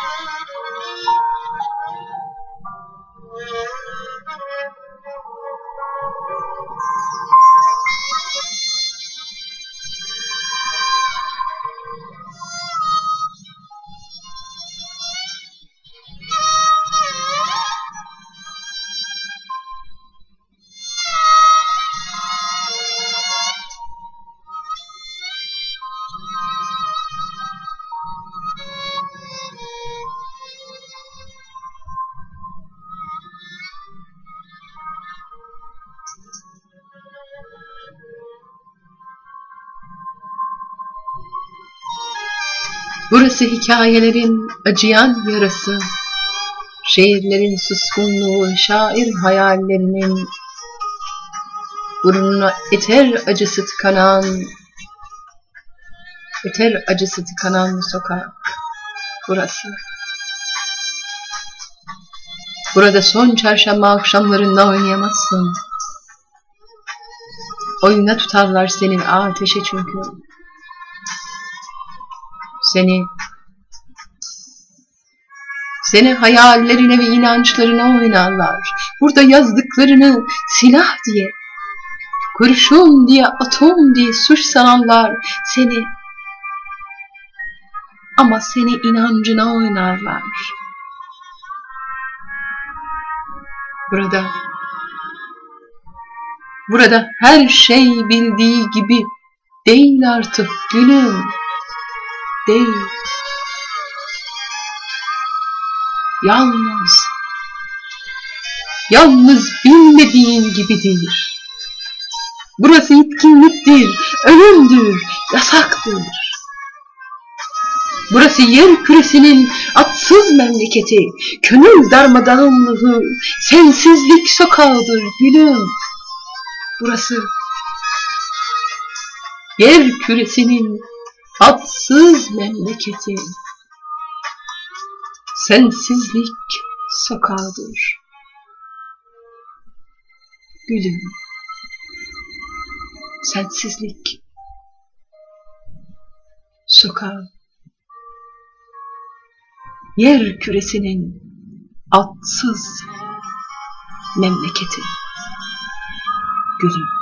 Lord. Burası hikayelerin acıyan yarası, şehirlerin suskunluğu, şair hayallerinin burnuna eter acısı tıkanan, eter acısı tıkanan sokak burası. Burada son çarşamba akşamlarında oynayamazsın. Oyunda tutarlar senin ateşe çünkü. Seni seni hayallerine ve inançlarına oynarlar. Burada yazdıklarını silah diye, kurşun diye, atom diye suç sananlar seni ama seni inancına oynarlar. Burada Burada her şey bildiği gibi değil artık gülüm. Değil. Yalnız, yalnız bilmediğin gibidir. Burası itkinliktir, ölümdür, yasaktır. Burası yer küresinin atsız memleketi, könül darmadağınlığı, sensizlik sokağıdır gülüm. Burası yer küresinin atsız memleketi, sensizlik sokağıdır. Gülüm, sensizlik sokağı, yer küresinin atsız memleketi. Gülüm.